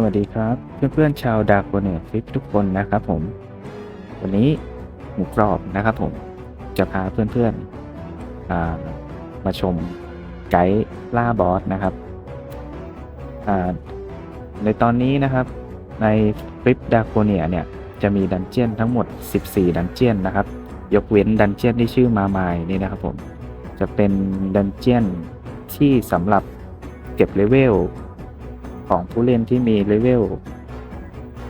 สวัสดีครับ เพื่อนๆชาวดาโกเนฟลิปทุกคนนะครับผม วันนี้หมูกรอบนะครับผมจะพาเพื่อนๆอ่ามาชมไกด์ล่าบอสนะครับ ในตอนนี้นะครับในฟลิปดาโกเนียเนี่ยจะมีดันเจียนทั้งหมด 14 ดันเจียนนะครับ ยกเว้นดันเจียนที่ชื่อมามายนี่นะครับผม จะเป็นดันเจียนที่สำหรับเก็บเลเวล ของผู้เล่นที่มีเลเวล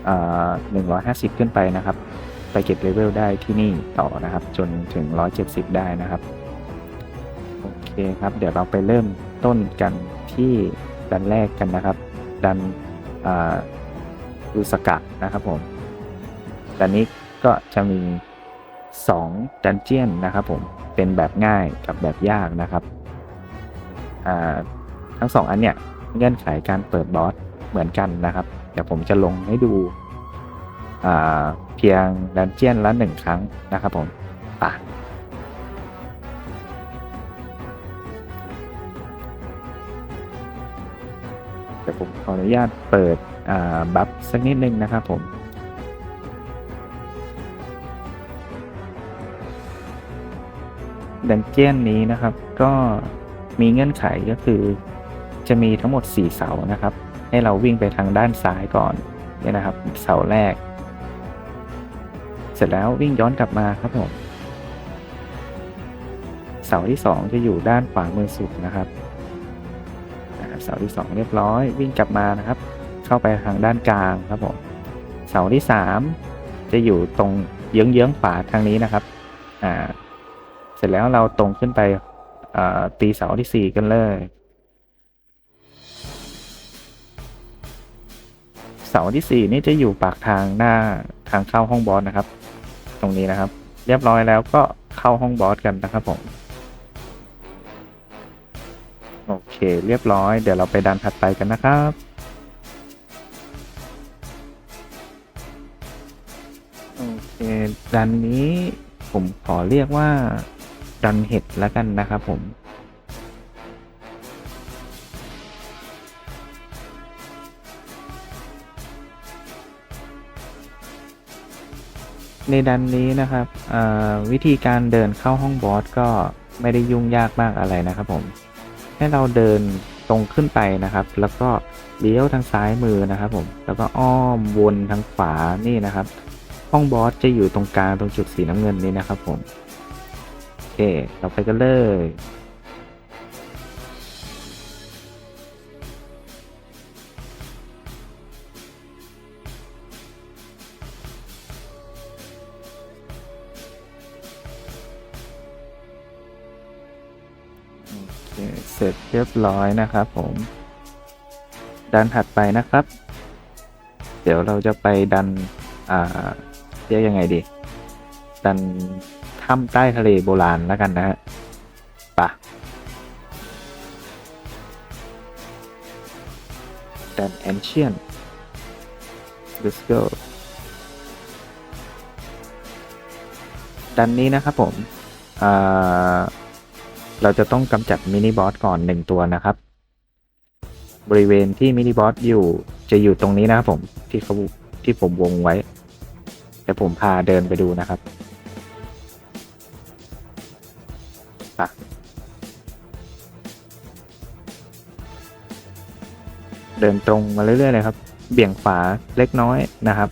อ่า150 ขึ้นไปนะครับ ไปเก็บเลเวลได้ที่นี่ต่อนะครับ จนถึง 170 ได้นะครับ โอเคครับ เดี๋ยวเราไปเริ่มต้นกันที่ดันแรกกันนะครับ ดันอุสกะนะครับผมดันนี้ก็จะมี 2 ดันเจียนนะครับผม เป็นแบบง่ายกับแบบยากนะครับทั้งสองอันเนี่ย เงื่อนไขการเปิดบอสเหมือนกันนะครับ เดี๋ยวผมจะลงให้ดูเพียงดันเจียนละหนึ่งครั้งนะครับผมปะเดี๋ยวผมขออนุญาตเปิดบัฟสักนิดนึงนะครับผมดันเจียนนี้นะครับ ก็มีเงื่อนไขก็คือ จะมีทั้งหมด 4 เสานะครับ ให้เราวิ่งไปทางด้านซ้ายก่อนเนี่ยนะครับ เสาแรก เสร็จแล้ววิ่งย้อนกลับมาครับผมเสาที่ 2 จะอยู่ด้านขวามือสุดนะครับเสาที่ 2 เรียบร้อย วิ่งกลับมานะครับ เข้าไปทางด้านกลางครับผมเสาที่ 3 จะอยู่ตรงเยื้องๆขวาทางนี้นะครับอ่าเสร็จแล้วเราตรงขึ้นไปตีเสาที่ 4 กันเลย เสาที่ 4 นี่จะอยู่ปากทางหน้าทางเข้าห้องบอสนะครับ ตรงนี้นะครับ เรียบร้อยแล้วก็เข้าห้องบอสกันนะครับผมโอเค เรียบร้อยเดี๋ยวเราไปดันถัดไปกันนะครับโอเคดันนี้ผมขอเรียกว่าดันเห็ดแล้วกันนะครับผม ในดันนี้นะครับวิธีการเดินเข้าห้องบอสก็ไม่ได้ยุ่งยากมากอะไรนะครับผม ให้เราเดินตรงขึ้นไปนะครับ แล้วก็เลี้ยวทางซ้ายมือนะครับผม แล้วก็อ้อมวนทางขวานี่นะครับ ห้องบอสจะอยู่ตรงกลางตรงจุดสีน้ำเงินนี้นะครับผม โอเค เราไปกันเลย เรียบร้อยนะครับผมดันถัดไปนะครับ เดี๋ยวเราจะไปดันอ่าเรียกยังไงดี ดันถ้ำใต้ทะเลโบราณแล้วกันนะฮะปะดัน ancient let's go ดันนี้นะครับผมอ่า เราจะต้องกำจัดมินิบอสก่อนหนึ่งตัวนะครับ บริเวณที่มินิบอสอยู่จะอยู่ตรงนี้นะครับผมที่เขาที่ผมวงไว้เดี๋ยวผมพาเดินไปดูนะครับเดินตรงมาเรื่อยๆเลยครับ เบี่ยงขวาเล็กน้อยนะครับ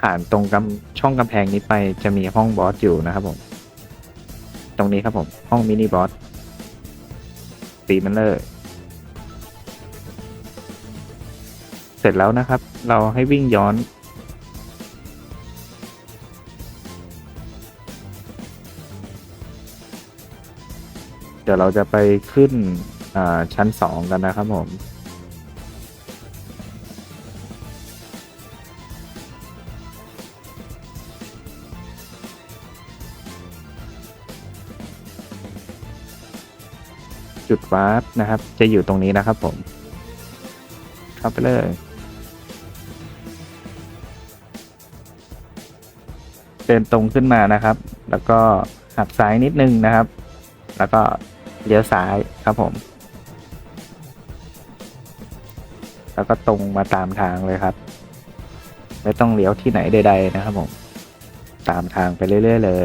ผ่านตรงกำช่องกำแพงนี้ไปจะมีห้องบอสอยู่นะครับผม ตรงนี้ครับผม ห้องมินิบอสตีมันเลยเสร็จแล้วนะครับ เราให้วิ่งย้อน เดี๋ยวเราจะไปขึ้นชั้นสองกันนะครับผม จุดวาร์ปนะครับ จะอยู่ตรงนี้นะครับผม เข้าไปเลยเดินตรงขึ้นมานะครับ แล้วก็หักซ้ายนิดนึงนะครับ แล้วก็เลี้ยวซ้ายครับผม แล้วก็ตรงมาตามทางเลยครับ ไม่ต้องเลี้ยวที่ไหนใดๆนะครับผม ตามทางไปเรื่อยๆเลย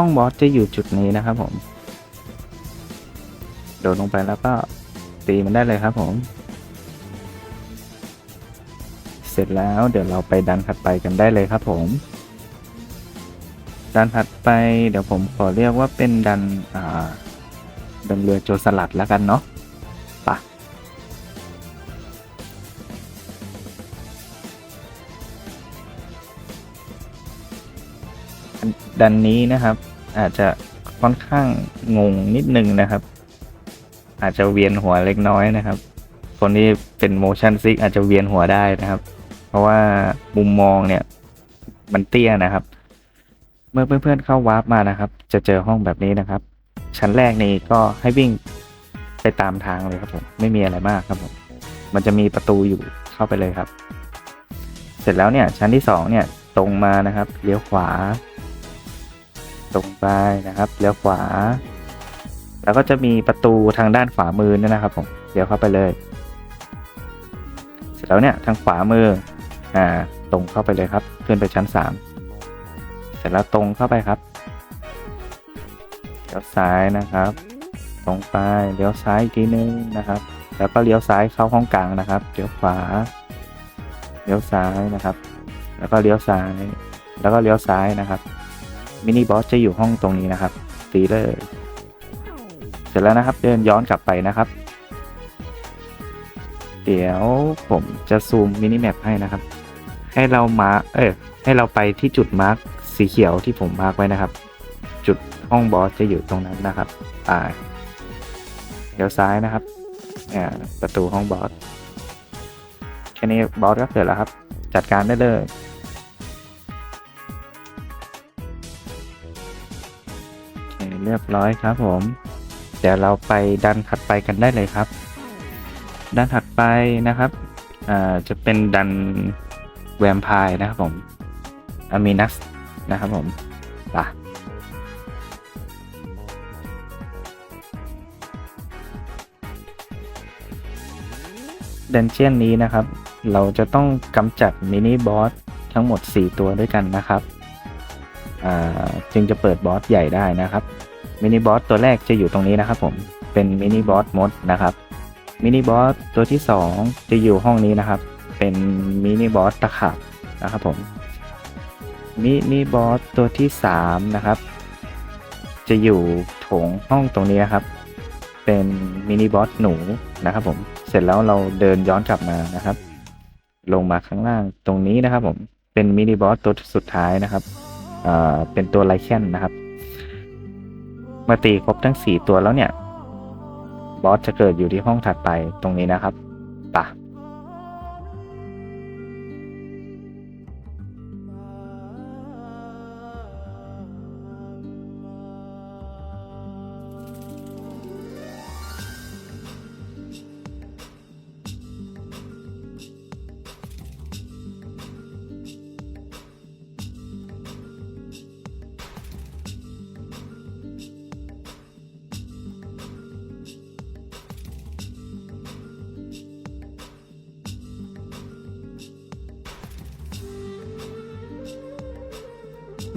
ห้องบอสจะอยู่จุดนี้นะครับผม โดดลงไปแล้วก็ตีมันได้เลยครับผม เสร็จแล้วเดี๋ยวเราไปดันถัดไปกันได้เลยครับผมดันถัดไปเดี๋ยวผมขอเรียกว่าเป็นดันอ่าดันเรือโจรสลัดแล้วกันเนาะปะดันนี้นะครับ อาจจะค่อนข้างงงนิดนึงนะครับ อาจจะเวียนหัวเล็กน้อยนะครับ คนที่เป็น motion sick อาจจะเวียนหัวได้นะครับ เพราะว่ามุมมองเนี่ย มันเตี้ยนะครับ เมื่อเพื่อนๆเข้าวาร์ปมานะครับ จะเจอห้องแบบนี้นะครับ ชั้นแรกนี้ก็ให้วิ่งไปตามทางเลยครับผมไม่มีอะไรมากครับผมมันจะมีประตูอยู่เข้าไปเลยครับ เสร็จแล้วเนี่ยชั้นที่สองเนี่ยตรงมานะครับเลี้ยวขวา ตรงไปนะครับเลี้ยวขวา แล้วก็จะมีประตูทางด้านขวามือเนี่ยนะครับผมเลี้ยวเข้าไปเลย เสร็จแล้วเนี่ยทางขวามืออ่าตรงเข้าไปเลยครับ ขึ้นไปชั้นสามเสร็จแล้วตรงเข้าไปครับเลี้ยวซ้ายนะครับ ตรงไปเลี้ยวซ้ายอีกทีนึงนะครับ แล้วก็เลี้ยวซ้ายเข้าห้องกลางนะครับเลี้ยวขวาเลี้ยวซ้ายนะครับ แล้วก็เลี้ยวซ้าย แล้วก็เลี้ยวซ้ายนะครับ มินิบอสจะอยู่ห้องตรงนี้นะครับตีเลยเสร็จแล้วนะครับเดินย้อนกลับไปนะครับ เดี๋ยวผมจะซูมมินิแมปให้นะครับ ให้เรามาร์เออให้เราไปที่จุดมาร์คสีเขียวที่ผมมาร์คไว้นะครับ จุดห้องบอสจะอยู่ตรงนั้นนะครับ อ่าเดี๋ยวซ้ายนะครับเนี่ยประตูห้องบอสแค่นี้บอสก็เกิดแล้วครับ จัดการได้เลย รียบร้อยครับผม เดี๋ยวเราไปดันถัดไปกันได้เลยครับ ดันถัดไปนะครับจะเป็นดันแวมไพร์นะครับผมอามีนัสนะครับผมป่ะดันเจียนนี้นะครับ เราจะต้องกำจัดมินิบอสทั้งหมด 4 ตัวด้วยกันนะครับ จึงจะเปิดบอสใหญ่ได้นะครับ มินิบอสตัวแรกจะอยู่ตรงนี้นะครับผมเป็นมินิบอสมดนะครับมินิบอสตัวที่ 2 จะอยู่ห้องนี้นะครับ เป็นมินิบอสตะขาบนะครับผมมินิบอสตัวที่ 3 นะครับ จะอยู่โถงห้องตรงนี้นะครับ เป็นมินิบอสหนูนะครับผมเสร็จแล้วเราเดินย้อนกลับมานะครับ ลงมาข้างล่างตรงนี้นะครับผมเป็นมินิบอสตัวสุดท้ายนะครับอ่าเป็นตัวไลแคนนะครับ มื่อตีครบทั้ง 4 ตัวแล้วเนี่ย บอสจะเกิดอยู่ที่ห้องถัดไปตรงนี้นะครับปะเ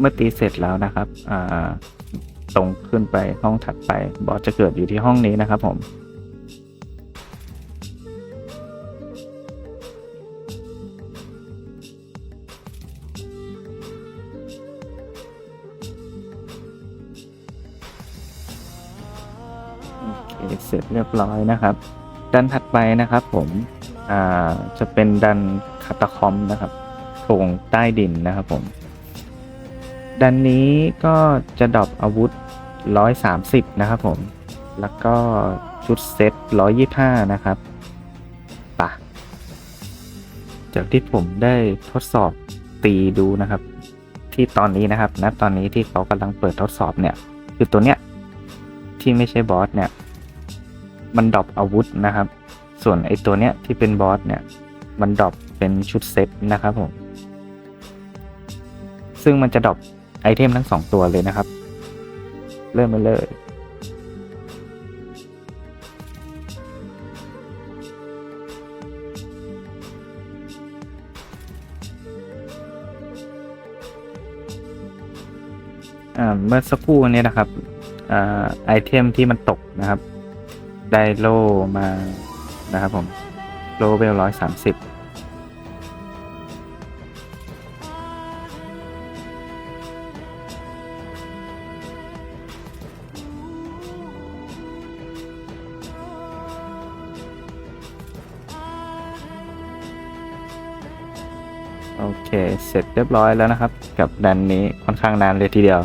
มื่อตีเสร็จแล้วนะครับอ่าตรงขึ้นไปห้องถัดไป บอสจะเกิดอยู่ที่ห้องนี้นะครับผมเสร็จเรียบร้อยนะครับดันถัดไปนะครับผมจะเป็นดันคาตาคอมนะครับโถงใต้ดินนะครับผม ดันนี้ก็จะดรอปอาวุธ 130 นะครับผม แล้วก็ชุดเซต 125 นะครับปะจากที่ผมได้ทดสอบตีดูนะครับ ที่ตอนนี้นะครับณตอนนี้ที่เขากำลังเปิดทดสอบเนี่ย คือตัวเนี้ย ที่ไม่ใช่บอสเนี่ย มันดรอปอาวุธนะครับ ส่วนไอตัวเนี้ยที่เป็นบอสเนี่ย มันดรอปเป็นชุดเซตนะครับผมซึ่งมันจะดรอป ไอเทมทั้งสองตัวเลยนะครับ เริ่มมาเลยอ่าเมื่อสักครู่นี้นะครับอ่าไอเทมที่มันตกนะครับ ได้โลมานะครับผม โลเวลร้อยสามสิบ เคเสร็จเรียบร้อยแล้วนะครับ กับดันนี้ค่อนข้างนานเลยทีเดียว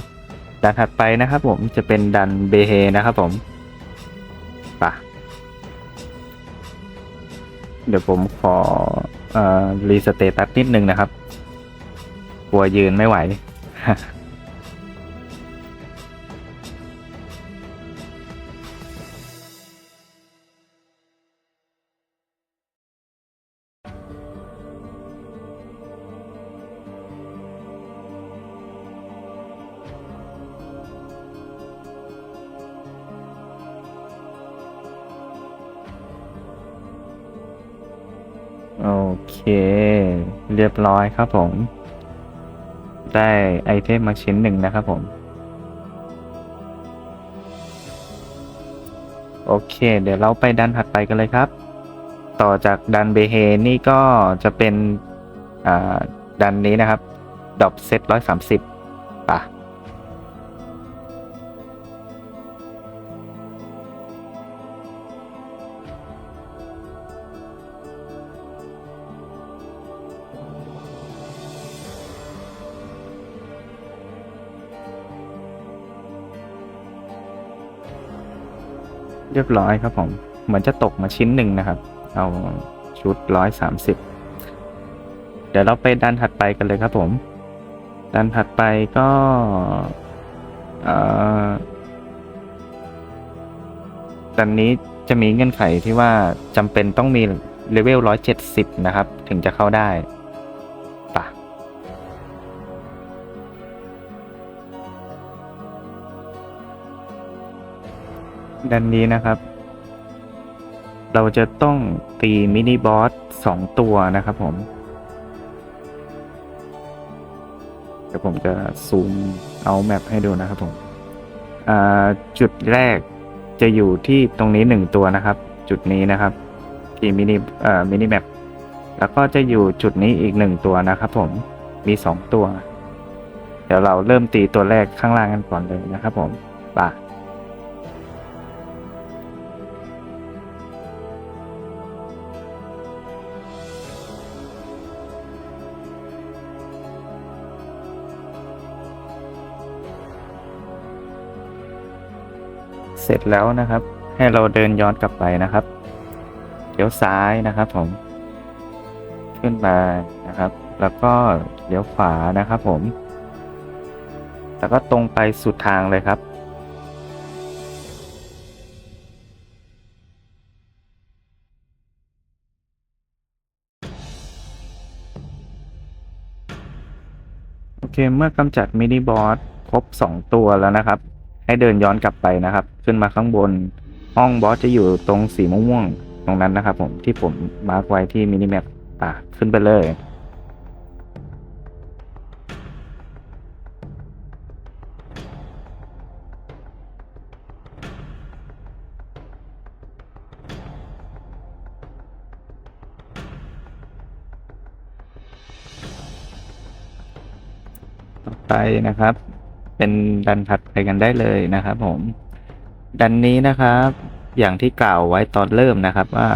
ดันถัดไปนะครับ ผมจะเป็นดันเบเฮนะครับผมไป่ะเดี๋ยวผมขออรีสเตตัสนิดนึงนะครับ กลัวยืนไม่ไหว เค เรียบร้อยครับผม ได้ไอเทมมาชิ้นหนึ่งนะครับผม โอเค เดี๋ยวเราไปดันถัดไปกันเลยครับ ต่อจากดันเบเฮนี่ก็จะเป็นดันนี้นะครับ ดอปเซตร้อยสามสิบ รียบร้อยครับผมเหมือนจะตกมาชิ้นหนึ่งนะครับ เอาชุดร้อยสามสิบเดี๋ยวเราไปดันถัดไปกันเลยครับผมดันถัดไปก็เอ่อดันนี้จะมีเงื่อนไขที่ว่าจำเป็นต้องมีเลเวลร้อยเจ็ดสิบนะครับ ถึงจะเข้าได้ ดันนี้นะครับ เราจะต้องตีมินิบอสสองตัวนะครับผม เดี๋ยวผมจะซูมเอาแมปให้ดูนะครับผมจุดแรกจะอยู่ที่ตรงนี้หนึ่งตัวนะครับ จุดนี้นะครับ ที่มินิมินิแมปแล้วก็จะอยู่จุดนี้อีกหนึ่งตัวนะครับผมมีสองตัว เดี๋ยวเราเริ่มตีตัวแรกข้างล่างกันก่อนเลยนะครับผมป่ะ เสร็จแล้วนะครับ ให้เราเดินย้อนกลับไปนะครับเลี้ยวซ้ายนะครับผม ขึ้นมานะครับ แล้วก็เลี้ยวขวานะครับผม แล้วก็ตรงไปสุดทางเลยครับโอเคเมื่อกำจัดมินิบอสครบ 2 ตัวแล้วนะครับ ให้เดินย้อนกลับไปนะครับ ขึ้นมาข้างบนห้องบอสจะอยู่ตรงสีม่วงๆตรงนั้นนะครับ ผมที่ผมมาร์กไว้ที่มินิแมปอะขึ้นไปเลยต่อไปนะครับ เป็นดันถัดไปกันได้เลยนะครับผมดันนี้นะครับ อย่างที่กล่าวไว้ตอนเริ่มนะครับ ว่า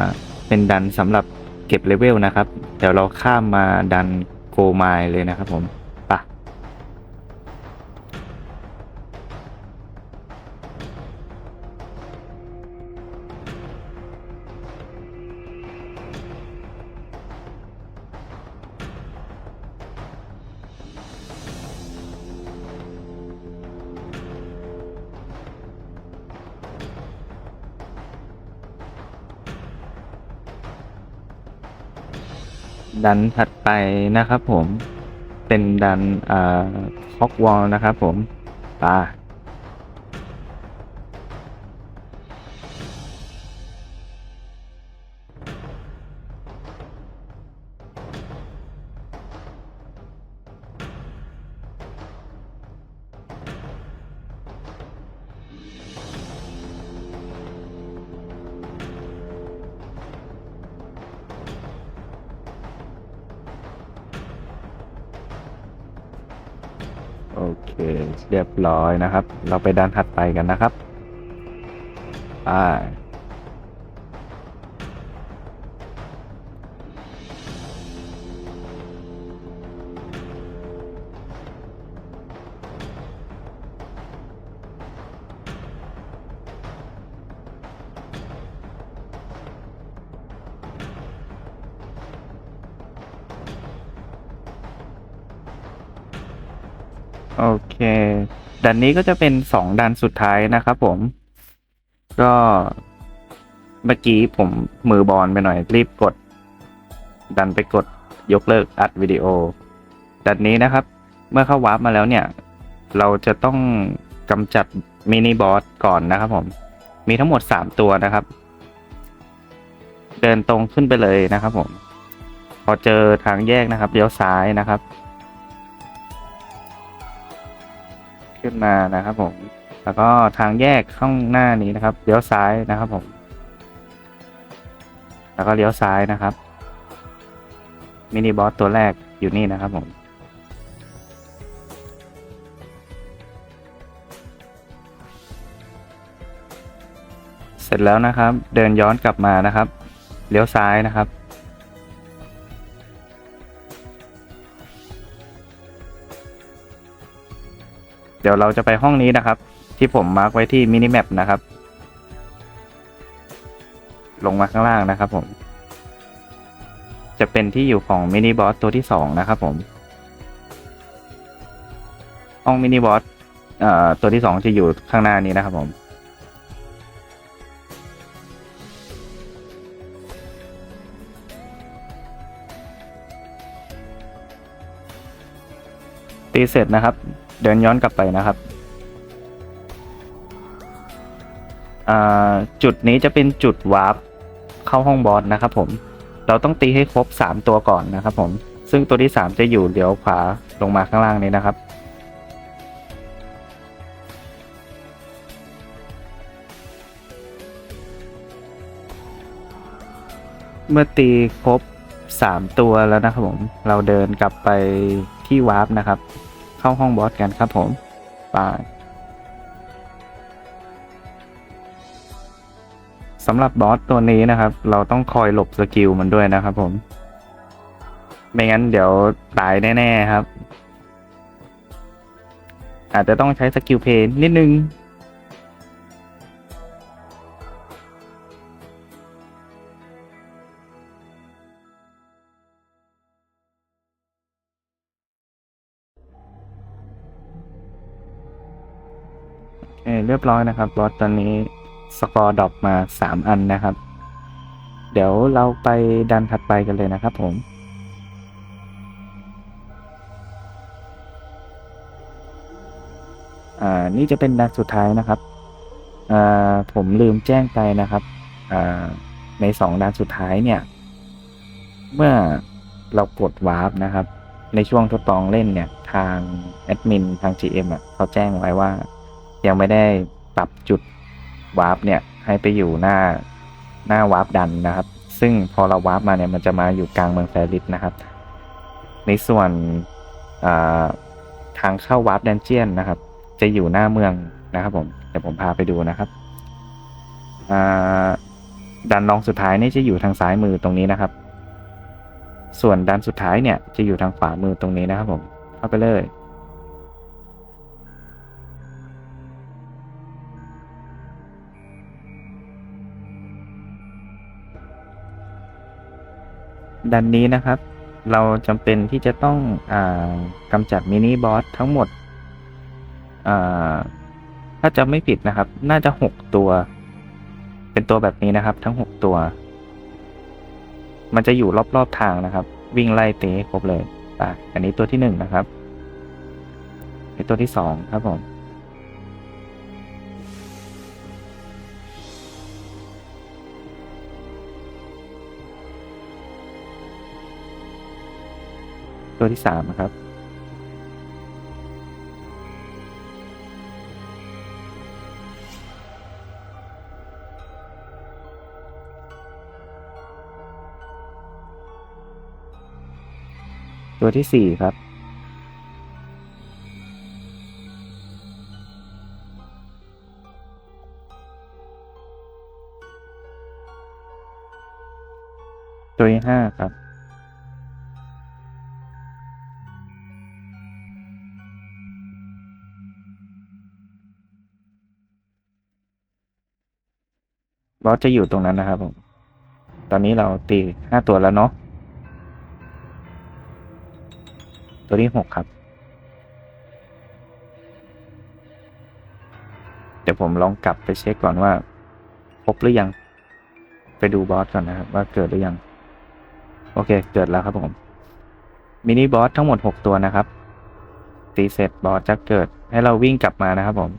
เป็นดันสำหรับเก็บเลเวลนะครับ เดี๋ยวเราข้ามมาดันโกมายเลยนะครับผม ดันถัดไปนะครับผม เป็นดันอ่าฮอกวอลนะครับผมปา เคเรียบร้อยนะครับ เราไปด้านถัดไปกันนะครับไป โอเคดันนี้ก็จะเป็นสองดันสุดท้ายนะครับผม ก็เมื่อกี้ผมมือบอลไปหน่อย รีบกด ดันไปกดยกเลิกอัดวิดีโอ ดันนี้นะครับ เมื่อเข้าวาร์ปมาแล้วเนี่ย เราจะต้องกำจัดมินิบอสก่อนนะครับผม มีทั้งหมด 3 ตัวนะครับ เดินตรงขึ้นไปเลยนะครับผม พอเจอทางแยกนะครับเลี้ยวซ้ายนะครับ ขึ้นมานะครับผม แล้วก็ทางแยกข้างหน้านี้นะครับเลี้ยวซ้ายนะครับผม แล้วก็เลี้ยวซ้ายนะครับมินิบอสตัวแรกอยู่นี่นะครับผมเสร็จแล้วนะครับ เดินย้อนกลับมานะครับ เลี้ยวซ้ายนะครับ เดี๋ยวเราจะไปห้องนี้นะครับ ที่ผมมาร์กไว้ที่มินิแมปนะครับ ลงมาข้างล่างนะครับผม จะเป็นที่อยู่ของมินิบอสตัวที่สองนะครับผม ห้องมินิบอสตัวที่สองจะอยู่ข้างหน้านี้นะครับผมตีเสร็จนะครับ เดินย้อนกลับไปนะครับอ่าจุดนี้จะเป็นจุดวาร์ปเข้าห้องบอสนะครับผม เราต้องตีให้ครบ 3 ตัวก่อนนะครับผม ซึ่งตัวที่ 3 จะอยู่เดี๋ยวขวาลงมาข้างล่างนี้นะครับ เมื่อตีครบ 3 ตัวแล้วนะครับผม เราเดินกลับไปที่วาร์ปนะครับ เข้าห้องบอสกันครับผมตายสำหรับบอสตัวนี้นะครับ เราต้องคอยหลบสกิลมันด้วยนะครับผม ไม่งั้นเดี๋ยวตายแน่ ๆ ครับ อาจจะต้องใช้สกิลเพนนิดนึง รียบร้อยนะครับบอสตอนนี้สกอร์ดรอปมา 3 อันนะครับ เดี๋ยวเราไปดันถัดไปกันเลยนะครับผมอ่านี่จะเป็นดันสุดท้ายนะครับอ่าผมลืมแจ้งไปนะครับอ่าในสองดันสุดท้ายเนี่ย เมื่อเรากดวาร์ปนะครับ ในช่วงทดลองเล่นเนี่ย ทางแอดมินทาง GM อะเขาแจ้งไว้ว่า ยังไม่ได้ปรับจุดวาร์ปเนี่ยให้ไปอยู่หน้าหน้าวาร์ปดันนะครับ ซึ่งพอเราวาร์ปมาเนี่ยมันจะมาอยู่กลางเมืองแฟริสนะครับ ในส่วนทางเข้าวาร์ปดันเจียนนะครับ จะอยู่หน้าเมืองนะครับผมเดี๋ยวผมพาไปดูนะครับดันรองสุดท้ายนี่จะอยู่ทางซ้ายมือตรงนี้นะครับ ส่วนดันสุดท้ายเนี่ยจะอยู่ทางขวามือตรงนี้นะครับผมเข้าไปเลย ดันนี้นะครับ เราจำเป็นที่จะต้องอกำจัดมินิบอสทั้งหมด ถ้าจะไม่ผิดนะครับ น่าจะหกตัว เป็นตัวแบบนี้นะครับ ทั้งหกตัว มันจะอยู่รอบๆทางนะครับ วิ่งไล่ตีครบเลยไปอันนี้ตัวที่หนึ่งนะครับอันนี้ตัวที่สองครับผม ตัวที่สามนะครับ ตัวที่สี่ครับตัวที่ห้าครับ บอสจะอยู่ตรงนั้นนะครับผม ตอนนี้เราตีห้าตัวแล้วเนาะ ตัวที่หกครับ เดี๋ยวผมลองกลับไปเช็คก่อนว่าครบหรือยัง ไปดูบอสก่อนนะครับ ว่าเกิดหรือยัง โอเค เกิดแล้วครับผม มินิบอสทั้งหมดหกตัวนะครับ ตีเสร็จบอสจะเกิดให้เราวิ่งกลับมานะครับผม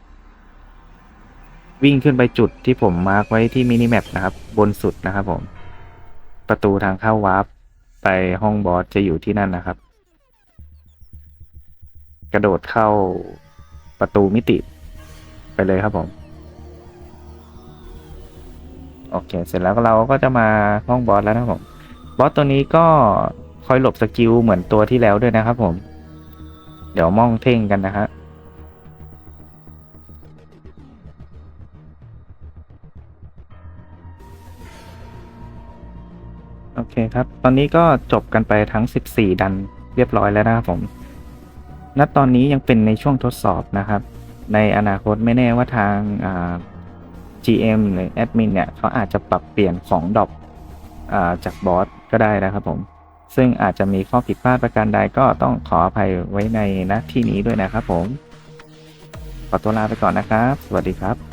วิ่งขึ้นไปจุดที่ผมมาร์กไว้ที่มินิแมปนะครับ บนสุดนะครับผม ประตูทางเข้าวาร์ปไปห้องบอสจะอยู่ที่นั่นนะครับ กระโดดเข้าประตูมิติไปเลยครับผม โอเค เสร็จแล้วเราก็จะมาห้องบอสแล้วนะครับผม บอสตัวนี้ก็คอยหลบสกิลเหมือนตัวที่แล้วด้วยนะครับผม เดี๋ยวมองเท่งกันนะฮะ โอเคครับ ตอนนี้ก็จบกันไปทั้ง 14 ดันเรียบร้อยแล้วนะครับผม ณ ตอนนี้ยังเป็นในช่วงทดสอบนะครับ ในอนาคตไม่แน่ว่าทาง GM หรือแอดมินเนี่ยเขาอาจจะปรับเปลี่ยนของดอปจากบอสก็ได้นะครับผม ซึ่งอาจจะมีข้อผิดพลาดประการใดก็ต้องขออภัยไว้ในณที่นี้ด้วยนะครับผม ขอตัวลาไปก่อนนะครับ สวัสดีครับ